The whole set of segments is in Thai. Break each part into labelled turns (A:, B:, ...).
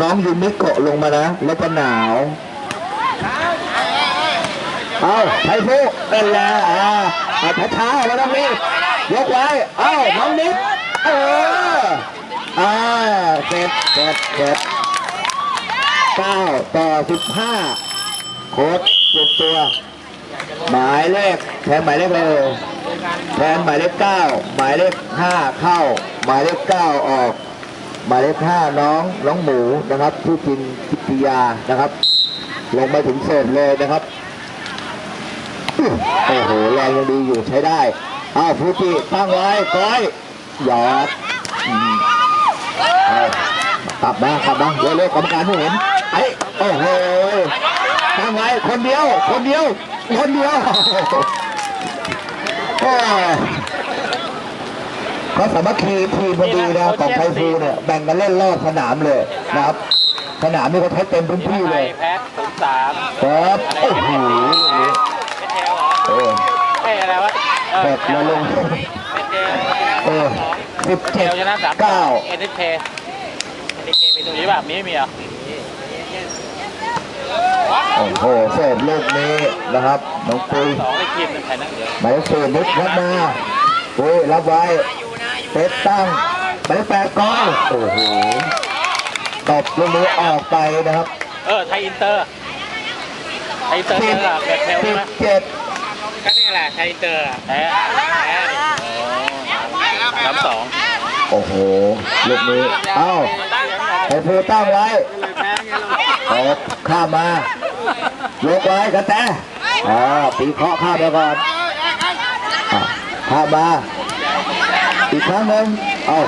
A: น้องยูมิโกะลงมานะ แล้วจะหนาว เอาไทฟูเป็นแล้วอ่าเอาช้าๆแล้วน้องนิดยกไว้ เอาน้องนิดเอออ่าเสร็จเสร็จเสร็จเก้าต่อสิบห้าโค้ดเปลี่ยนตัว หมายเลขแทนหมายเลขอะไรเลยแทนหมายเลขเก้าหมายเลขห้าเข้า หมายเลขเก้าออก หมายเลขห้าน้องน้องหมูนะครับผู้กินกิติยานะครับ ลงมาถึงเสิร์ฟเลยนะครับโอ้โหแรงยังดีอยู่ใช้ได้อ้าวฟูจิตั้งไว้ก้อยหยอดอืมเอากลับมากลับมาเดี๋ยวเร็วกรรมการไม่เห็นไอ้โอ้โหตั้งไว้คนเดียว คนเดียว คนเดียวโอ้ ยเขาสามัคคีทีมพอดีนะของไทฟูเนี่ยแบ่งกันเล่นรอบสนามเลยนะครับสนามนี่เขาใช้เต็มพื้นที่เลย
B: แพ็คศูนย์สาม
A: ครับโอ้โห
B: เอเทลเหรอ
A: เออ
B: เอ้ยอะไรวะเออ
A: แบบละลง
B: เอเทล
A: เออสิบ
B: เท
A: เจ็ด
B: ลชนะสาม
A: เก้า
B: เอ็นเอเคเอ็นเอเคมีตรงนี้แบบมีไม่มีเหรอ
A: โอ้โหเสิร์ฟลูกนี้นะครับน้องปุ้ย
B: สองในทีมหนึ่งแข่งนั่งเดียว
A: หมายเลขสี่นิดรับมาปุ้ยรับไว้ เซตตั้งหมายเลขแปดก้อยโอ้โหตบลูกนี้ออกไปนะครับ
B: เออ ไทยอินเตอร์ ไทยอินเตอร์
A: สิ
B: เนี่
A: บ
B: ยแหละแบบเทล
A: สิ
B: ใช่
A: บ
B: ไหม
A: เจ็ด
B: ก็นี่แหละ ไทยอินเตอร์อะแพ้แพ้สามสอง
A: โอ้โหลูกนี้เอ้าไอ้ฟูตั้งไว้ตบข้ามมายกไว้กระแตอ่าตีเคาะข้ามไปก่อนอะข้ามมา อีกครั้งหนึ่งเอา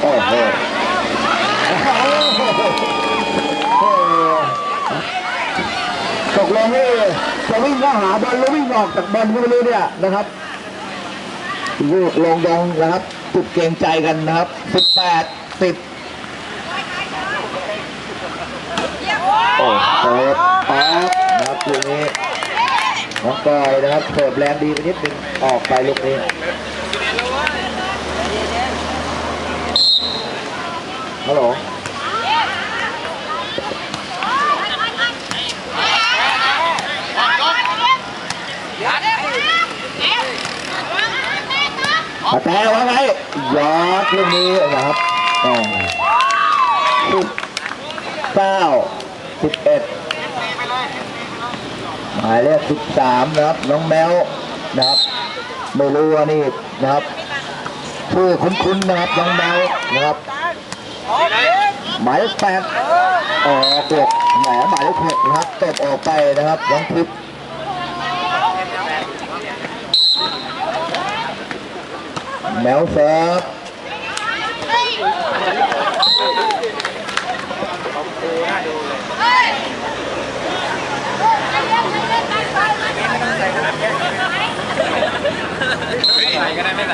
A: โอ้โหตกลงนี่จะวิ่งเข้าหาบอลหรือวิ่งออกจากบอลก็ไม่รู้เนี่ยนะครับลูกลงดองนะครับจุดเกรงใจกันนะครับ 18 10โอ้เปิดออกนะครับลูกนี้ น้องกอยนะครับเสิร์ฟแรงดีไปนิดนึงออกไปลูกนี้ฮัลโหลอาแต่ว่าไงยอดลูกนี้นะครับอ๋อสิบเก้าสิบเอ็ด หมายเลขสิบสามนะครับ น้องแมวนะครับ ไม่รู้ว่านี่นะครับชื่อคุ้นๆนะครับน้องแมวนะครับ หมายเลขแปดออกเกือบแหมหมายเลขหกนะครับตบออกไปนะครับน้องทิพย์แมวเซิร์ฟ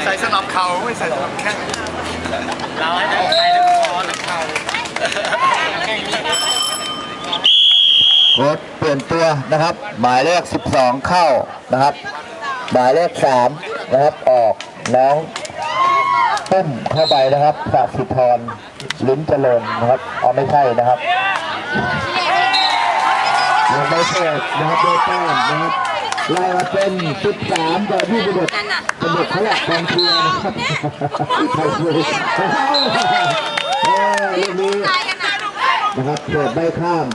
C: ใส่สนับเขาไม่ใส่สนับแข้ง
B: เราให้ทั้งไทยทั้งคอทั้งเข่า
A: โค้ดเปลี่ยนตัวนะครับ หมายเลข 12 เข้านะครับ หมายเลข 3 นะครับออกน้องปุ้มเข้าไปนะครับสสิธรลิ้นเจริญนะครับเอาไม่ใช่นะครับยังไม่เสร็จนะครับโดยแต้มนะครับ ไล่มาเป็น 13ต่อ21สนุกเขาอยากกองเชียร์นะครับใครดูเออเรื่องนี้นะครับเกิดไม่ข้าม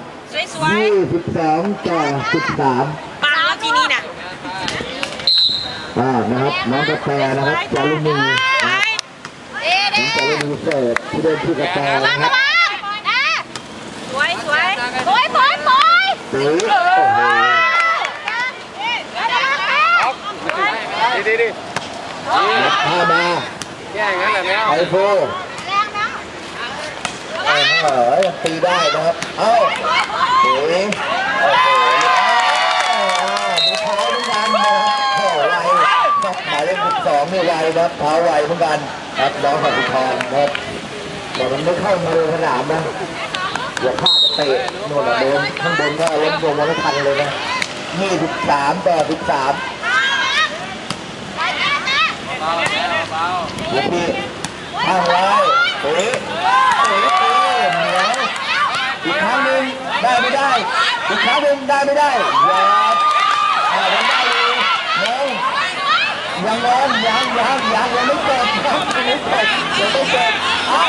D: สวย
A: 22ต่อ13
D: ปาแล้วทีนี้นะ
A: อ่านะครับน้องกาแฟนะครับจารุณีนะครับ
D: เด็ด
A: น้องจารุณีเสิร์ฟที่เดินที่กาแฟ
D: ระวัง
A: นะค
D: รั
A: บ
D: วังนะสวยสวยสวยสวยสวย
A: ตีโอ้โห
C: ดีดีดี
A: ยัดผ้ามา
C: แย่อย่างนั้นแหละแมว
A: ไอโฟเออยังตีได้นะครับ เอ้าตีโอ้โหดูเท้าเหมือนกันนะครับโอ้ไวครับหมายเลขสองนี่ไวนะครับเท้าไวเหมือนกันครับน้องสัติธรนะครับแต่มันไม่เข้ามือสนามนะอย่าพลาดเตะโน่นน่ะโดนข้างบนก็ล้มลงมาไม่ทันเลยนะยี่สิบสามต่อสิบสาม เล็กพี่ห้าร้อยโอ้ยโอ้ยโอ้ยเหนียวอีกครั้งหนึ่งได้ไม่ได้ อีกครั้งหนึ่งได้ไม่ได้เยาบหยาบได้เลยเนาะยังร้อนยังยังยังยังไม่เกิดยังไม่เกิดยังไม่เกิดเอ้า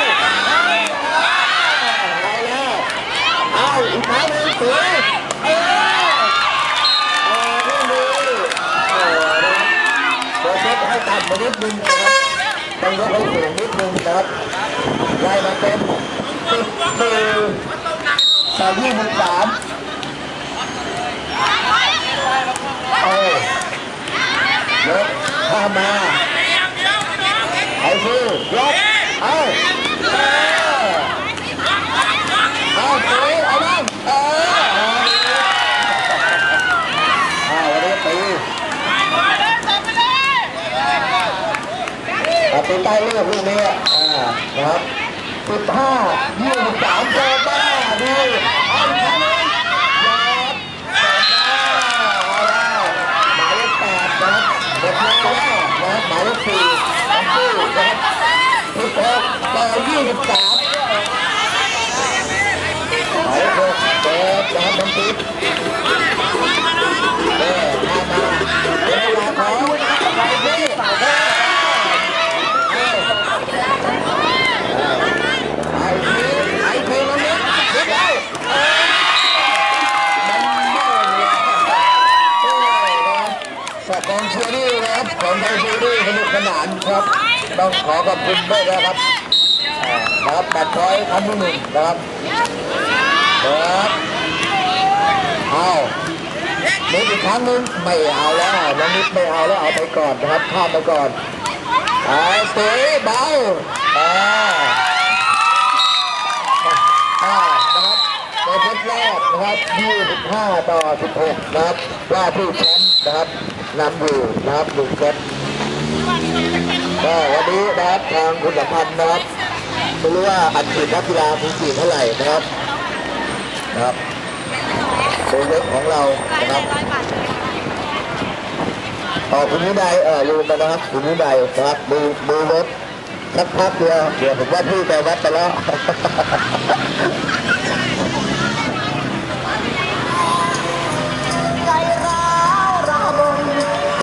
A: นิดนึงนะครับต้องยกให้สูงนิดนึงนะครับไล่มาเป็นสิบสี่ต่อยี่สิบสามเอายกข้ามมาไอ้ฟูยกเอาเออเอาสวยเอาบ้างเออเอาวันนี้ตี ตัดสินใจ เลือกลูกนี้อ่านะครับสิบห้า นานครับ ต้องขอขอบคุณด้วยนะครับนะครับบัตรร้อยพันที่หนึ่งนะครับครับเอานิดอีกครั้งหนึงไม่เอาแล้วน้องนิดไม่เอาแล้วเอาไปก่อนนะครับข้ามไปก่อนไอ้สวยเบาอ่าอ่านะครับในเซตแรกนะครับ25ต่อ16นะครับว่าที่แชมป์นะครับนำอยู่นะครับหนึ่งเซต ก็วันนี้นะครับทางคุณสัมพันธ์นะครับไม่รู้ว่าอัดฉีดนักกีฬาคุณฉีดเท่าไหร่นะครับนะครับโซเล็กของเรานะครับต่อคุณนิไดเออลืมไปนะครับคุณนิไดนะครับมือมือรถสักพักเดียวเดี๋ยวผมว่าพี่ไปวัดไปแล้ว